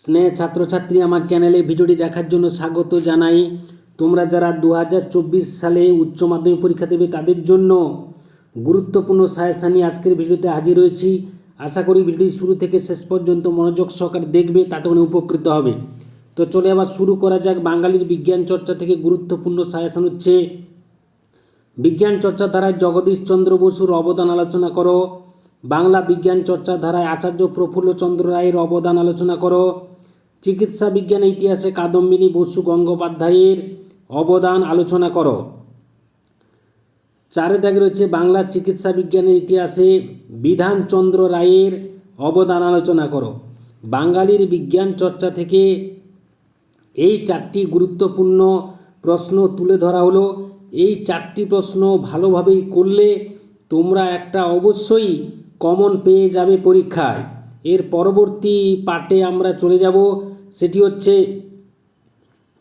স্নেহ ছাত্রছাত্রী আমার চ্যানেলে ভিডিওটি দেখার জন্য স্বাগত জানাই। তোমরা যারা দু হাজার চব্বিশ সালে উচ্চ মাধ্যমিক পরীক্ষা দেবে তাদের জন্য গুরুত্বপূর্ণ নিয়ে আজকের ভিডিওতে হাজির হয়েছি। আশা করি ভিডিওটি শুরু থেকে শেষ পর্যন্ত মনোযোগ সহকারে দেখবে, তাতে করে উপকৃত হবে। তো চলে আবার শুরু করা যাক। বাঙালির বিজ্ঞান চর্চা থেকে গুরুত্বপূর্ণ সাজেশান হচ্ছে, বিজ্ঞান চর্চা দ্বারা জগদীশ চন্দ্র বসুর অবদান আলোচনা করো। বাংলা বিজ্ঞান চর্চা ধারায় আচার্য প্রফুল্লচন্দ্র রায়ের অবদান আলোচনা করো। চিকিৎসা বিজ্ঞানের ইতিহাসে কাদম্বিনী বসু গঙ্গোপাধ্যায়ের অবদান আলোচনা করো। চারে দাগে রয়েছে বাংলা চিকিৎসা বিজ্ঞানের ইতিহাসে বিধানচন্দ্র রায়ের অবদান আলোচনা করো। বাঙালির বিজ্ঞান চর্চা থেকে এই চারটি গুরুত্বপূর্ণ প্রশ্ন তুলে ধরা হলো। এই চারটি প্রশ্ন ভালোভাবেই করলে তোমরা একটা অবশ্যই কমন পেয়ে যাবে পরীক্ষায়। এর পরবর্তী পার্টে আমরা চলে যাব, সেটি হচ্ছে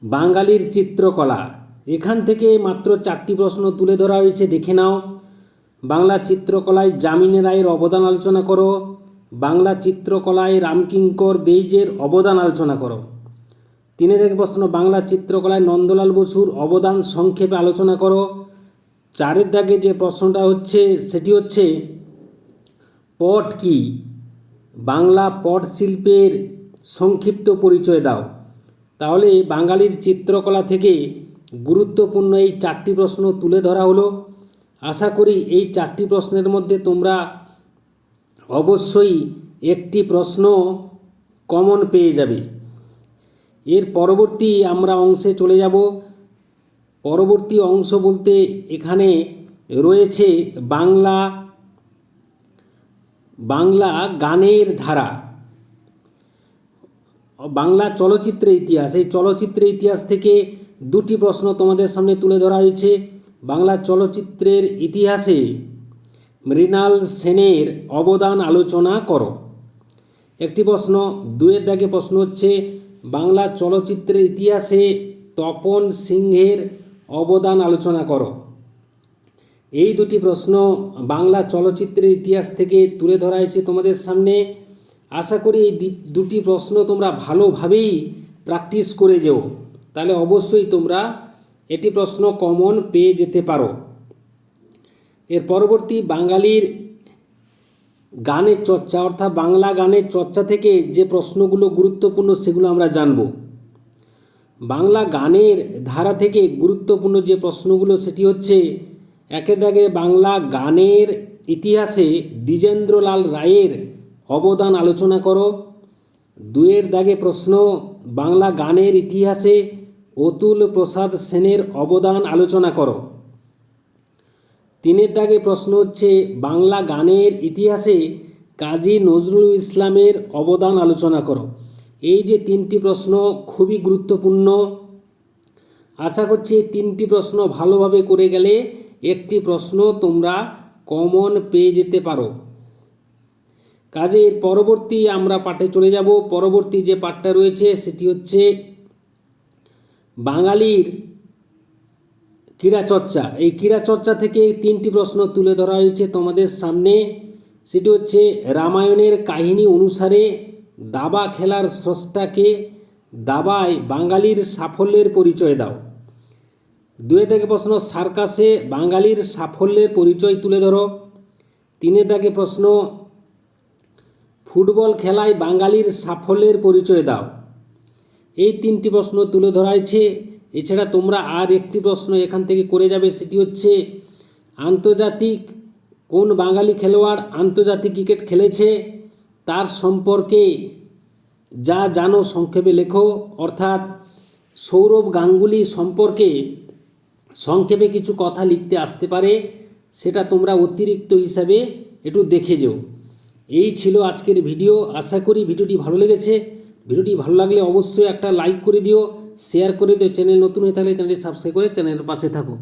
বাঙালির চিত্রকলা। এখান থেকে মাত্র চারটি প্রশ্ন তুলে ধরা হয়েছে, দেখে নাও। বাংলা চিত্রকলায় জামিনে রায়ের অবদান আলোচনা করো। বাংলা চিত্রকলায় রামকিঙ্কর বেইজের অবদান আলোচনা করো। তিনে থেকে প্রশ্ন, বাংলা চিত্রকলায় নন্দলাল বসুর অবদান সংক্ষেপে আলোচনা করো। চারের দাগে যে প্রশ্নটা হচ্ছে, সেটি হচ্ছে পট কি? বাংলা পট শিল্পের সংক্ষিপ্ত পরিচয় দাও। তাহলে বাঙালির চিত্রকলা থেকে গুরুত্বপূর্ণ এই চারটি প্রশ্ন তুলে ধরা হলো। আশা করি এই চারটি প্রশ্নের মধ্যে তোমরা অবশ্যই একটি প্রশ্ন কমন পেয়ে যাবে। এর পরবর্তী আমরা অংশে চলে যাব। পরবর্তী অংশ বলতে এখানে রয়েছে বাংলা বাংলা গানের ধারা। বাংলা চলচ্চিত্রের ইতিহাস। এই চলচ্চিত্রের ইতিহাস থেকে দুটি প্রশ্ন তোমাদের সামনে তুলে ধরা হয়েছে। বাংলা চলচ্চিত্রের ইতিহাসে মৃণাল সেনের অবদান আলোচনা করো। একটি প্রশ্ন, দুয়ের দাগে প্রশ্ন হচ্ছে, বাংলা চলচ্চিত্রের ইতিহাসে তপন সিংহের অবদান আলোচনা করো। এই দুটি প্রশ্ন বাংলা চলচ্চিত্রের ইতিহাস থেকে তুলে ধরা হয়েছে তোমাদের সামনে। আশা করি এই দুটি প্রশ্ন তোমরা ভালোভাবেই প্র্যাকটিস করে যেও। তাহলে অবশ্যই তোমরা এটি প্রশ্ন কমন পেয়ে যেতে পারো। এর পরবর্তী বাঙালির গানের চর্চা অর্থাৎ বাংলা গানের চর্চা থেকে যে প্রশ্নগুলো গুরুত্বপূর্ণ সেগুলো আমরা জানব। বাংলা গানের ধারা থেকে গুরুত্বপূর্ণ যে প্রশ্নগুলো সেটি হচ্ছে একে দাগে বাংলা গানের ইতিহাসে দ্বিজেন্দ্রলাল রায়ের অবদান আলোচনা করো। দুয়ের দাগে প্রশ্ন, বাংলা গানের ইতিহাসে অতুল প্রসাদ সেনের অবদান আলোচনা করো। তিনের দাগে প্রশ্ন হচ্ছে, বাংলা গানের ইতিহাসে কাজী নজরুল ইসলামের অবদান আলোচনা করো। এই যে তিনটি প্রশ্ন খুবই গুরুত্বপূর্ণ। আশা করছি তিনটি প্রশ্ন ভালোভাবে করে গেলে একটি প্রশ্ন তোমরা কমন পেয়ে যেতে পারো। কাজে এর পরবর্তী আমরা পাঠে চলে যাব। পরবর্তী যে পাঠটা রয়েছে সেটি হচ্ছে বাঙালির ক্রীড়া চর্চা এই ক্রীড়া চর্চা থেকে তিনটি প্রশ্ন তুলে ধরা হয়েছে তোমাদের সামনে। সেটি হচ্ছে, রামায়ণের কাহিনী অনুসারে দাবা খেলার স্রষ্টাকে দাবায় বাঙালির সাফল্যের পরিচয় দাও। দুয়ে থেকে প্রশ্ন, সার্কাসে বাঙালির সাফল্যের পরিচয় তুলে ধরো। তিনে থেকে প্রশ্ন, ফুটবল খেলায় বাঙালির সাফল্যের পরিচয় দাও। এই তিনটি প্রশ্ন তুলে ধরা হয়েছে। এছাড়া তোমরা আর একটি প্রশ্ন এখান থেকে করে যাবে, সেটি হচ্ছে, আন্তর্জাতিক কোন বাঙালি খেলোয়াড় আন্তর্জাতিক ক্রিকেট খেলেছে, তার সম্পর্কে যা জানো সংক্ষেপে লেখো। অর্থাৎ সৌরভ গাঙ্গুলি সম্পর্কে সংক্ষেপে কিছু কথা লিখতে আসতে পারে, সেটা তোমরা অতিরিক্ত হিসাবে একটু দেখে যেও। এই ছিল আজকের ভিডিও, আশা করি ভিডিওটি ভালো লেগেছে। ভিডিওটি ভালো লাগলে অবশ্যই একটা লাইক করে দিও, শেয়ার করে দিও। চ্যানেল নতুন হয়ে থাকলে চ্যানেলটি সাবস্ক্রাইব করে চ্যানেলের পাশে থাকো।